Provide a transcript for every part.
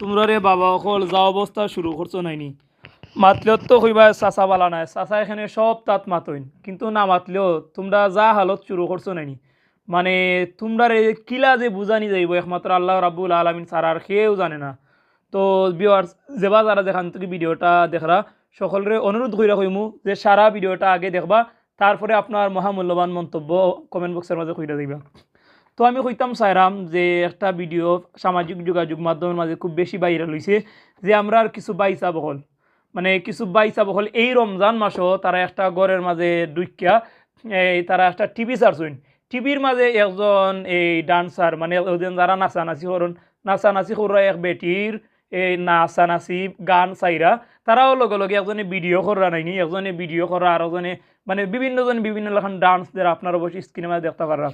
তোমরা রে বাবা অকল যা অবস্থা শুরু করছ নাইনি। মাতলেও তো কইবা চাচা বালা নাই, চাচা এখানে সব তাত মাতইন। কিন্তু না মাতলেও তোমরা যা হালত শুরু করছ নাইনি। মানে তোমরা রে কিলা যে বুঝানি যাইব, একমাত্র আল্লাহ রাব্বুল আলমিন ছাড়া আর কেউ জানে না। তো বিওয়ার যেবা যারা যেখান থেকে ভিডিওটা দেখরা, সকলরে অনুরোধ কইরা কইমু যে সারা ভিডিওটা আগে দেখবা, তারপরে আপনার মহামূল্যবান মন্তব্য কমেন্ট বক্সের মাঝে কইরা দিবা। তো আমি কইতাম সাইরাম যে একটা ভিডিও সামাজিক যোগাযোগ মাধ্যমের মাঝে খুব বেশি ভাইরাল হয়েছে যে আমরা আর কিছু বাইসা বহল। মানে কিছু বাইসা বহল। এই রমজান মাসও তারা একটা ঘরের মাঝে ডুইকিয়া এই তারা একটা টিভি চার্জইন টিভির মাঝে একজন এই ডান্সার মানে ওদের যারা নাচানাচি করুন, নাচানাচি করা এক বেটির এই নাচা নাচানাচি গান চাইরা তারাও লগে লগে একজনে ভিডিও করা নাইনি, একজনে ভিডিও করা, আর একজনে মানে বিভিন্নজন বিভিন্ন লেখান ডান্স আপনার অবশ্যই স্ক্রিনে মাঝে দেখতে পারলাম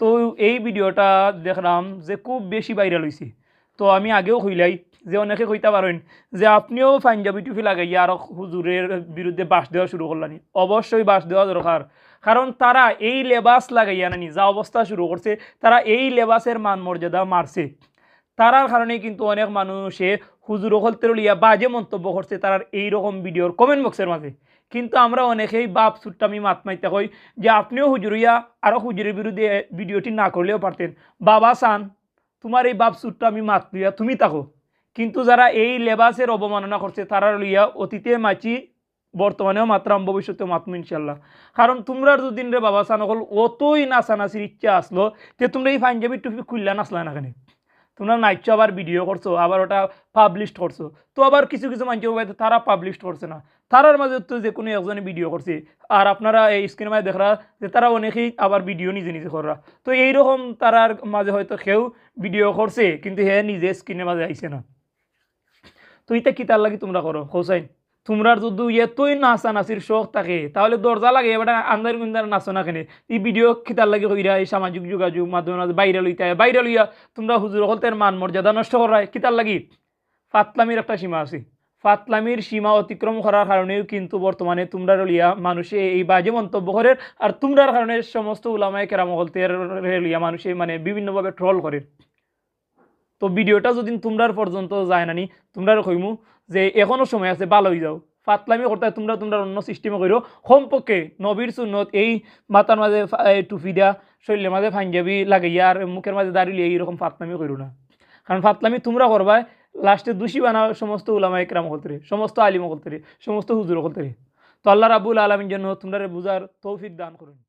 তো এই ভিডিওটা দেখলাম যে খুব বেশি ভাইরাল হয়েছে তো আমি আগেও কইলাই যে অনেকে কইতে পারেন যে আপনিও পাঞ্জাবি টুপি লাগাইয়া আর হুজুরের বিরুদ্ধে বাস দেওয়া শুরু করলানি। অবশ্যই বাস দেওয়া দরকার। কারণ তারা এই লেবাস লাগাইয়া নানি যা অবস্থা শুরু করছে, তারা এই লেবাসের মান মর্যাদা মারছে। তারার কারণে কিন্তু অনেক মানুষে হুজুর হলতে লিয়া বাজে মন্তব্য করছে তারার এইরকম ভিডিওর কমেন্ট বক্সের মাঝে। কিন্তু আমরা অনেকেই বাপ সুট্টামি মাত মাইতে হই যে আপনিও হুজুরিয়া আরও হুজুরের বিরুদ্ধে ভিডিওটি না করলেও পারতেন। বাবা সান, তোমার এই বাপ সুট্টামি মাত লইয়া তুমি থাকো। কিন্তু যারা এই লেবাসের অবমাননা করছে তারা লইয়া অতীতে মাছি বর্তমানেও মাত্রাম, ভবিষ্যতেও মাতমু ইনশাল্লাহ কারণ তোমরা দুদিন রে বাবা সান হল অতই নাচানাচির ইচ্ছা আসলো যে তোমরা এই পাঞ্জাবি টুপি খুললা নাচলা না কেন? তোমরা নাইছো আবার ভিডিও করছ, আবার ওটা পাবলিশ করছ। তো আবার কিছু কিছু মানুষ হয়তো তারা পাবলিশ করছে না। তারার মাঝে তো যে কোনো একজনে ভিডিও করছে। আর আপনারা এই স্ক্রিনের মাঝে দেখরা যে তারা অনেকেই আবার ভিডিও নিজে নিজে করা তো এইরকম তারার মাঝে হয়তো কেউ ভিডিও করছে, কিন্তু হে নিজে স্ক্রিনের মাঝে আইছে না। তো এটা কি তার লাগে তোমরা করো? হোসাইন তোমরা যদি এতই নাচা নাচির শখ থাকে। তাহলে দরজা লাগে এবার আন্দার গুন্দার নাচো না কেনে? এই ভিডিও খিতার লাগে কইরা, এই সামাজিক যোগাযোগ মাধ্যমে বাইরে লইতে বাইরে লইয়া তোমরা হুজুর হলতের মান মর্যাদা নষ্ট করায়। কিতার লাগি। ফাতলামির একটা সীমা আছে। ফাতলামির সীমা অতিক্রম করার কারণেও কিন্তু বর্তমানে তোমরা লিয়া মানুষে এই বাজে মন্তব্য করে আর তোমরার কারণে সমস্ত উলামায় কেরাম হলতের লিয়া মানুষে মানে বিভিন্নভাবে ট্রল করে তো ভিডিওটা যদি তোমরার পর্যন্ত যায় নানি তোমরা কইমু যে এখনও সময় আছে, ভালো হয়ে যাও। ফাতলামি করতে তোমরা তোমরা অন্য সিস্টেমে করো কমপক্ষে নবীর সুন্নত, এই মাথার মাঝে ফা- এই টুপি দিয়া শরীরের মাঝে পাঞ্জাবি লাগাইয়া আর মুখের মাঝে দাঁড়িয়ে এইরকম ফাতলামি করো না। কারণ ফাতলামি তোমরা করবা, লাস্টে দোষী বানা সমস্ত উলামা একরাম করতে সমস্ত আলিম করতে সমস্ত হুজুর করতে তো আল্লাহ রাবুল আলমীর জন্য তোমরা বুঝার তৌফিক দান করুন।